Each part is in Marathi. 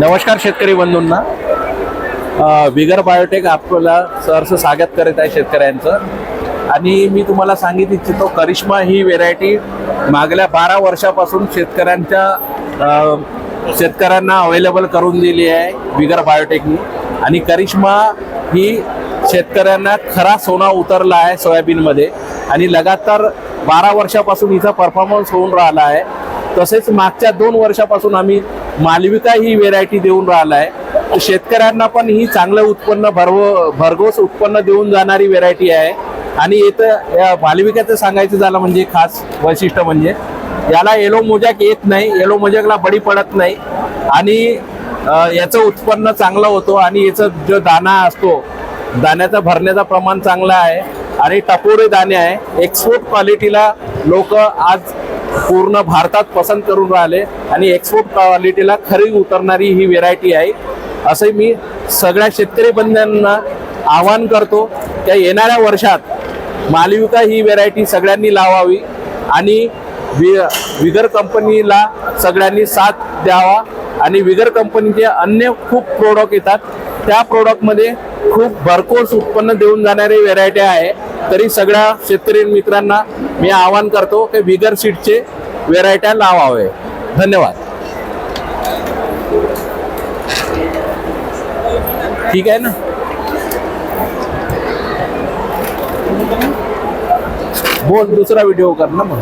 नमस्कार शेतकरी बंधूंना. बिगर बायोटेक आपल्याला सरसं स्वागत करत आहे शेतकऱ्यांचं. आणि मी तुम्हाला सांगित इच्छितो करिश्मा ही व्हेरायटी मागल्या बारा वर्षापासून शेतकऱ्यांच्या शेतकऱ्यांना अवेलेबल करून दिली आहे बिगर बायोटेकनी आणि करिश्मा ही शेतकऱ्यांना खरा सोना उतरला आहे सोयाबीनमध्ये. आणि लगातार बारा वर्षापासून हिचा परफॉर्मन्स होऊन राहिला आहे. तसेच मागच्या दोन वर्षापासून आम्ही मालविका ही व्हेरायटी देऊन राहिला आहे शेतकऱ्यांना पण ही चांगलं उत्पन्न भरव भरघोस उत्पन्न देऊन जाणारी व्हेरायटी आहे. आणि इथं या मालविकाचं सांगायचं झालं म्हणजे खास वैशिष्ट्य म्हणजे याला येलो मोजॅक येत नाही. येलो मोजॅकला बडी पडत नाही. आणि याचं उत्पन्न चांगलं होतं आणि याचं जो दाना असतो दाण्याचा भरण्याचा प्रमाण चांगला आहे. आणि टपोरे दाणे आहे. एक्सपोर्ट क्वालिटीला लोक आज पूर्ण भारतात पसंत करून राहिले आणि एक्सपोर्ट क्वालिटीला खरी उतरणारी ही व्हेरायटी आहे. असं मी सगळ्या शेतकरी बंधूंना आवाहन करतो त्या येणाऱ्या वर्षात मालविका ही व्हेरायटी सगळ्यांनी लावावी आणि वि विगर कंपनीला सगळ्यांनी साथ द्यावा आणि विगर कंपनीचे अन्य खूप प्रोडक्ट येतात. त्या प्रोडक्टमध्ये खूप भरकोस उत्पन्न देऊन जाणारी व्हेरायटी आहे. तरी सगळ्या शेतकरी मित्रांना मी आवाहन करतो की विगर सीडचे व्हेरायट्या लावावे. धन्यवाद. ठीक आहे ना? बोल दुसरा व्हिडिओ कर ना मग.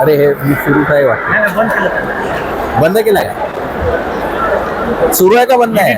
अरे हे मी सुरू काय वाटत. बंद केलाय? सुरू आहे का बंद आहे?